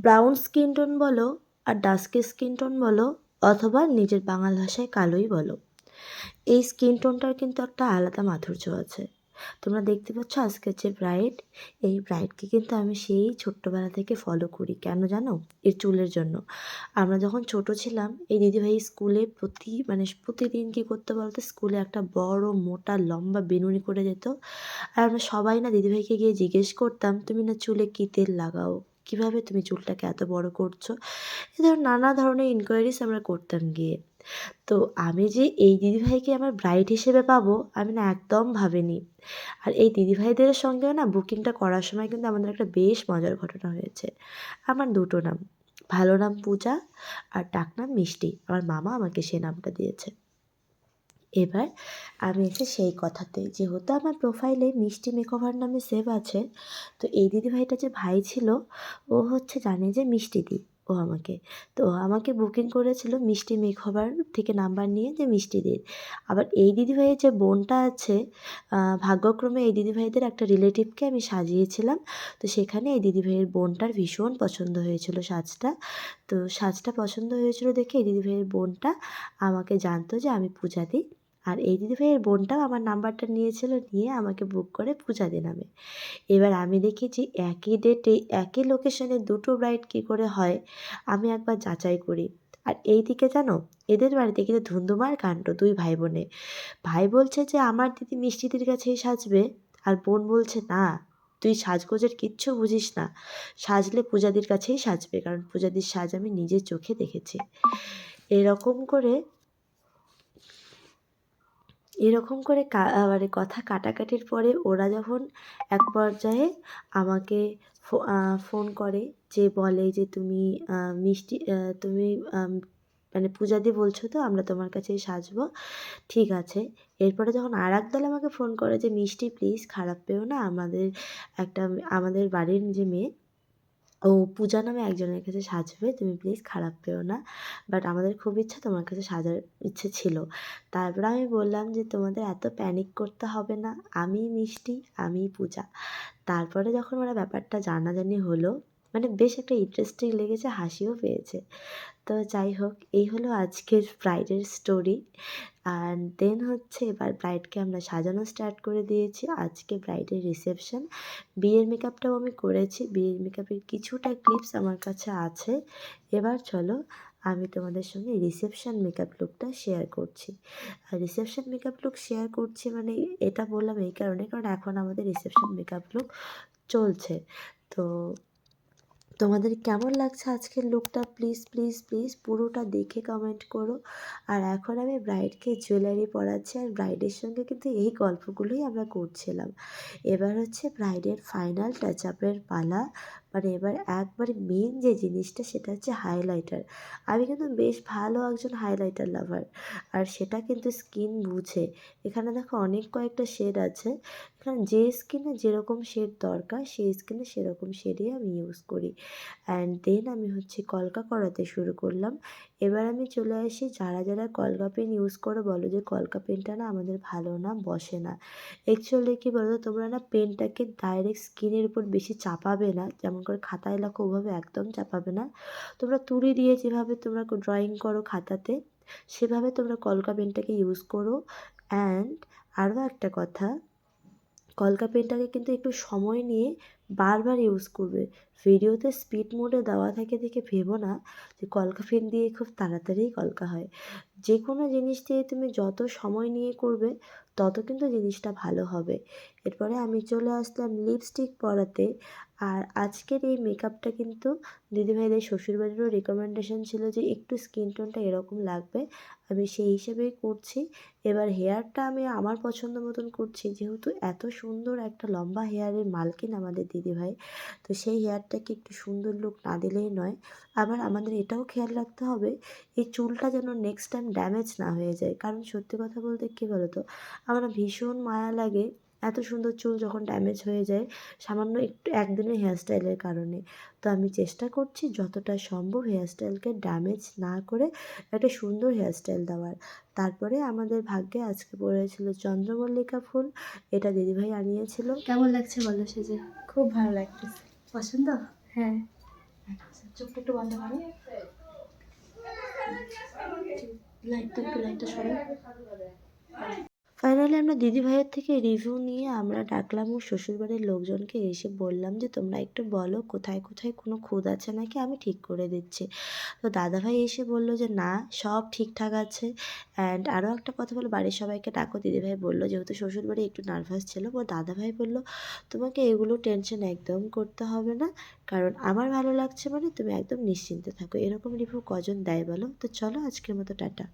Brown skin tone বলো আর dusky skin tone বলো অথবা নিজের বাংলা ভাষায় কালোই বলো। এই স্কিন টোনটার কিন্তু একটা আলাদা মাধুর্য আছে। তোমরা দেখতে পাচ্ছ আজকের যে ব্রাইড এই ব্রাইডকে কিন্তু আমি সেই ছোট্টবেলা থেকে ফলো করি। কেন জানো? এর চুলের জন্য। আমরা যখন ছোট ছিলাম, এই দিদিভাই স্কুলে প্রতি মানে প্রতিদিন কী করতে বলতো? স্কুলে একটা বড়, মোটা, লম্বা বেনুনি করে যেত আর আমরা সবাই না দিদিভাইকে গিয়ে জিজ্ঞেস করতাম, তুমি না চুলে কী তেল লাগাও? কীভাবে তুমি চুলটাকে এত বড় করছ? এ ধরনের নানা ধরনের ইনকোয়ারিজ আমরা করতাম গিয়ে। তো আমি যে এই দিদিভাইকে আমার ব্রাইড হিসেবে পাবো, আমি না একদম ভাবিনি। আর এই দিদিভাইদের সঙ্গেও না বুকিংটা করার সময় কিন্তু আমাদের একটা বেশ মজার ঘটনা হয়েছে। আমার দুটো নাম, ভালো নাম পূজা আর ডাকনাম মিষ্টি। আমার মামা আমাকে সে নামটা দিয়েছে। এবার আমি এসে সেই কথাতে, যেহেতু আমার প্রোফাইলে মিষ্টি মেকওভার নামে সেভ আছে, তো এই দিদিভাইটা যে ভাই ছিল, ও হচ্ছে জানে যে মিষ্টি দি, ও আমাকে। তো আমাকে বুকিং করেছিল মিষ্টি মেকওভার থেকে নাম্বার নিয়ে যে মিষ্টি দির। আবার এই দিদিভাইয়ের যে বোনটা আছে ভাগ্যক্রমে এই দিদিভাইদের একটা রিলেটিভকে আমি সাজিয়েছিলাম, তো সেখানে এই দিদিভাইয়ের বোনটার ভীষণ পছন্দ হয়েছিল সাজটা। তো সাজটা পছন্দ হয়েছিল দেখে এই দিদিভাইয়ের বোনটা আমাকে জানতো যে আমি পূজা দিই আর এই দিদিভাইয়ের বোনটাও আমার নাম্বারটা নিয়েছিল, নিয়ে আমাকে বুক করে পূজা দিয়ে নামে। এবার আমি দেখেছি একই ডেটে একই লোকেশনে দুটো ব্রাইড কী করে হয়, আমি একবার যাচাই করি। আর এই দিকে জানো, এদের বাড়িতে কিন্তু ধুন্ধুমার কাণ্ড দুই ভাই বোনে ভাই বলছে যে, আমার দিদি মিষ্টিদির কাছেই সাজবে। আর বোন বলছে, না, তুই সাজগোজের কিচ্ছু বুঝিস না। সাজলে পূজাদির কাছেই সাজবে, কারণ পূজাদির সাজ আমি নিজের চোখে দেখেছি। এরকম করে এরকম করে মানে কথা কাটাকাটির পরে ওরা যখন এক পর্যায়ে আমাকে ফোন করে যে বলে যে তুমি মিষ্টি তুমি মানে পূজা দিয়ে বলছো তো, আমরা তোমার কাছেই সাজবো, ঠিক আছে। এরপরে যখন আর দল আমাকে ফোন করে যে, মিষ্টি প্লিজ খারাপ পেও না, আমাদের একটা, আমাদের বাড়ির যে মেয়ে ও পূজা নামে একজনের কাছে সাজবে, তুমি প্লিজ খারাপ পেও না। বাট আমাদের খুব ইচ্ছা তোমার কাছে সাজার ইচ্ছে ছিল। তারপরে আমি বললাম যে, তোমাদের এত প্যানিক করতে হবে না। আমি মিষ্টি আমি পূজা। তারপরে যখন ওরা ব্যাপারটা জানাজানি হলো মানে বেশ একটা ইন্টারেস্টিং লেগেছে, হাসিও পেয়েছে। তো যাই হোক, এই হলো আজকের ব্রাইডের স্টোরি অ্যান্ড দেন হচ্ছে এবার ব্রাইডকে আমরা সাজানো স্টার্ট করে দিয়েছি। আজকে ব্রাইডের রিসেপশন বিয়ের মেকআপটাও আমি করেছি। বিয়ের মেকআপের কিছুটা ক্লিপস আমার কাছে আছে। এবার চলো, আমি তোমাদের সঙ্গে রিসেপশন মেকআপ লুকটা শেয়ার করছি। আর রিসেপশন মেকআপ লুক শেয়ার করছি মানে এটা বললাম এই কারণে, কারণ এখন আমাদের রিসেপশন মেকআপ লুক চলছে। তো তোমাদের কেমন লাগছে আজকের লুকটা প্লিজ প্লিজ প্লিজ পুরোটা দেখে কমেন্ট করো। আর এখন আমি ব্রাইডকে জুয়েলারি পরাচ্ছি আর ব্রাইডের সঙ্গে কিন্তু এই গল্পগুলোই আমরা করছিলাম। এবার হচ্ছে ব্রাইডের ফাইনাল টাচ আপের পালা। মানে এবার একবারে মেন যে জিনিসটা সেটা হচ্ছে হাইলাইটার আমি কিন্তু বেশ ভালো একজন হাইলাইটার লাভার আর সেটা কিন্তু স্কিন বুঝে। এখানে দেখো অনেক কয়েকটা শেড আছে। এখানে যে স্কিনে যেরকম শেড দরকার, সেই স্কিনে সেরকম শেডই আমি ইউজ করি। অ্যান্ড দেন আমি হচ্ছে কলকা করাতে শুরু করলাম। এবার আমি চলে আসি যারা যারা কলকা পেন ইউজ করো, বলো যে কলকা পেনটা না আমাদের ভালো না, বসে না। অ্যাকচুয়ালি কী বলো তোমরা না পেনটাকে ডাইরেক্ট স্কিনের উপর বেশি চাপাবে না, যেমন করে খাতায় লেখো, ওভাবে একদম চাপাবে না। তোমরা তুড়ি দিয়ে যেভাবে তোমরা ড্রয়িং করো খাতাতে, সেভাবে তোমরা কলকা পেনটাকে ইউজ করো। অ্যান্ড আরও একটা কথা, কলকা পেনটাকে কিন্তু একটু সময় নিয়ে বারবার ইউজ করবে। ভিডিওতে স্পিড মোডে দেওয়া থাকে দেখে ভেবো না যে কলকা পেন দিয়ে খুব তাড়াতাড়ি কলকা হয়। যে কোনো জিনিস দিয়ে তুমি যত সময় নিয়ে করবে, তত কিন্তু জিনিসটা ভালো হবে। এরপরে আমি চলে আসলাম লিপস্টিক পরাতে। আর আজকের এই মেকআপটা কিন্তু দিদিভাইদের শ্বশুরবাড়িরও রেকমেন্ডেশন ছিল যে একটু স্কিন টোনটা এরকম লাগবে। আমি সেই হিসেবেই করছি। এবার হেয়ারটা আমি আমার পছন্দ মতন করছি, যেহেতু এত সুন্দর একটা লম্বা হেয়ারের মালকিন আমাদের দিদিভাই, তো সেই হেয়ারটাকে একটু সুন্দর লুক না দিলেই নয়। আবার আমাদের এটাও খেয়াল রাখতে হবে, এই চুলটা যেন নেক্সট টাইম ড্যামেজ না হয়ে যায়। কারণ সত্যি কথা বলতে কী বলতো, আমার ভীষণ মায়া লাগে এত সুন্দর চুল যখন ড্যামেজ হয়ে যায় সামান্য একটু একদিনের হেয়ারস্টাইলের কারণে। তো আমি চেষ্টা করছি যতটা সম্ভব হেয়ারস্টাইলকে ড্যামেজ না করে একটা সুন্দর হেয়ারস্টাইল দেওয়ার। তারপরে আমাদের ভাগ্যে আজকে পড়েছিল চন্দ্রমল্লিকা ফুল এটা দিদিভাই আনিয়েছিল। কেমন লাগছে বলো সেজে? খুব ভালো লাগতেছে। পছন্দ? হ্যাঁ। চোখটা একটু বন্ধ করো। লাইটটা একটু লাইটটা সরো। ফাইনালি আমরা দিদি ভাইয়ের থেকে রিভিউ নিয়ে আমরা ডাকলাম ওর শ্বশুরবাড়ির লোকজনকে, এসে বললাম যে, তোমরা একটু বলো, কোথায় কোথায় কোনো খুঁত আছে নাকি? আমি ঠিক করে দিচ্ছি। তো দাদাভাই এসে বলল যে, না, সব ঠিকঠাক আছে। অ্যান্ড আরও একটা কথা বলো বাড়ির সবাইকে ডাকো। দিদিভাই বলল, যেহেতু শ্বশুরবাড়ি একটু নার্ভাস ছিল। ও দাদাভাই বলল, তোমাকে এগুলো টেনশন একদম করতে হবে না। কারণ আমার ভালো লাগছে মানে তুমি একদম নিশ্চিন্তে থাকো। এরকম রিভিউ কজন দেয় বলো? তো চলো আজকের মতো টাটা।